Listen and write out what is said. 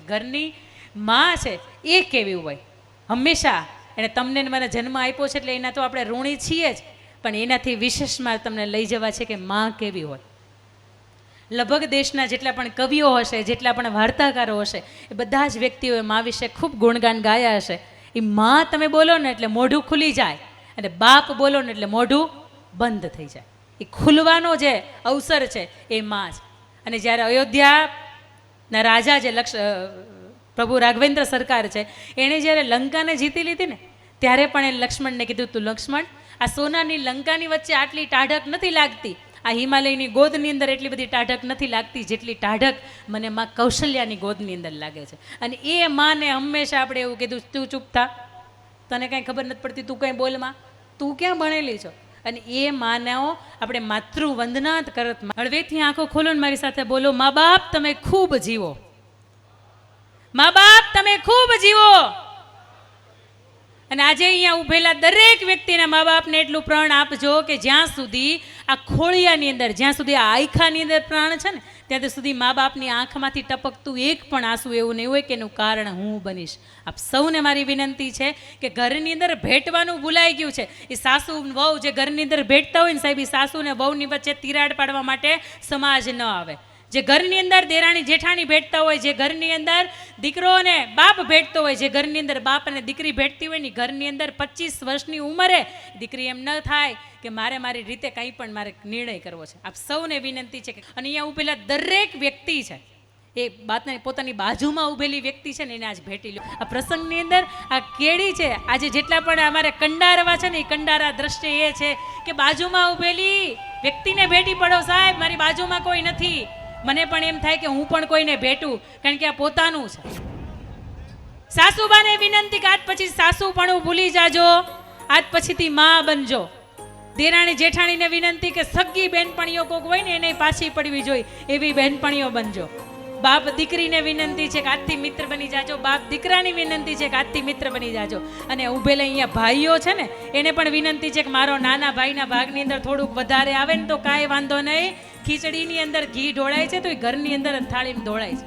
ઘરની માં છે, એ કેવી હોય? હંમેશા એણે તમને મને જન્મ આપ્યો છે એટલે એના તો આપણે ઋણી છીએ જ, પણ એનાથી વિશેષમાં તમને લઈ જવા છે કે માં કેવી હોય? લગભગ દેશના જેટલા પણ કવિઓ હશે, જેટલા પણ વાર્તાકારો હશે, એ બધા જ વ્યક્તિઓએ મા વિશે ખૂબ ગુણગાન ગાયા હશે. એ માં તમે બોલો ને એટલે મોઢું ખુલી જાય, અને બાપ બોલો ને એટલે મોઢું બંધ થઈ જાય. એ ખુલવાનો જે અવસર છે, એ માં છે અને જ્યારે અયોધ્યાના રાજા જે લક્ષ પ્રભુ રાઘવેન્દ્ર સરકાર છે, એણે જ્યારે લંકાને જીતી લીધી ને, ત્યારે પણ એ લક્ષ્મણને કીધું, તું લક્ષ્મણ, આ સોનાની લંકાની વચ્ચે આટલી ટાઢક નથી લાગતી. આ હિમાલયની ગોદની અંદર એટલી બધી ટાઢક નથી લાગતી જેટલી ટાઢક મને માં કૌશલ્યાની ગોદની અંદર લાગે છે. અને એ માને હંમેશા આપણે એવું કીધું, તું ચૂપ થા. તને કાંઈ ખબર નથી પડતી, તું કંઈ બોલમાં? તું ક્યાં ભણેલી છો? અને એ માનવ આપણે માતૃ વંદના કરત હળવેથી આંખો ખોલો ને મારી સાથે બોલો, મા બાપ, તમે ખૂબ જીવો. મા બાપ, તમે ખૂબ જીવો. અને આજે અહીંયા ઊભેલા દરેક વ્યક્તિના મા બાપને એટલું પ્રાણ આપજો કે જ્યાં સુધી આ ખોળિયાની અંદર, જ્યાં સુધી આ આયખાની અંદર પ્રાણ છે ને, ત્યાં સુધી મા બાપની આંખમાંથી ટપકતું એક પણ આંસુ એવું નહીં હોય કે એનું કારણ હું બનીશ. આપ સૌને મારી વિનંતી છે કે ઘરની અંદર ભેટવાનું ભૂલાઈ ગયું છે. એ સાસુ વહુ જે ઘરની અંદર ભેટતા હોય ને સાહેબ, એ સાસુ ને વહુની વચ્ચે તિરાડ પાડવા માટે સમાજ ન આવે. જે ઘરની અંદર દેરાણી જેઠાણી ભેટતા હોય, જે ઘરની અંદર દીકરો અને બાપ ભેટતો હોય, જે ઘરની અંદર બાપ અને દીકરી ભેટતી હોય ને ઘરની અંદર પચીસ વર્ષની ઉંમરે દીકરી એમ ન થાય કે મારે મારી રીતે કંઈ પણ મારે નિર્ણય કરવો છે. આપ સૌને વિનંતી છે કે અને અહીંયા ઉભેલા દરેક વ્યક્તિ છે, એ બાતને પોતાની બાજુમાં ઊભેલી વ્યક્તિ છે ને એને આજ ભેટી લો આ પ્રસંગની અંદર આ કેળી છે, આજે જેટલા પણ અમારે કંડારવા છે ને એ કંડારા દ્રષ્ટિ એ છે કે બાજુમાં ઊભેલી વ્યક્તિને ભેટી પડો સાહેબ, મારી બાજુમાં કોઈ નથી. મને પણ એમ થાય કે હું પણ કોઈને ભેટું, કારણ કે આ પોતાનું છે. સાસુબાને વિનંતી કે આજ પછી સાસુ પણ ભૂલી જાજો, આજ પછીથી માં બનજો. દેરાણી જેઠાણીને વિનંતી કે સગી બેનપણીઓ કોક હોય ને એને પાછી પડવી જોઈએ, એવી બેનપણીઓ બનજો. બાપ દીકરીને વિનંતી છે કે આજથી મિત્ર બની જાજો, બાપ દીકરાની વિનંતી છે કે આજથી મિત્ર બની જાજો. અને ઉભેલા અહીંયા ભાઈઓ છે ને, એને પણ વિનંતી છે કે મારો નાના ભાઈના ભાગની અંદર થોડુંક વધારે આવે ને તો કાંઈ વાંધો નહીં. ખીચડીની અંદર ઘી ઢોળાય છે તો એ ઘરની અંદર થાળીમાં ઢોળાય છે.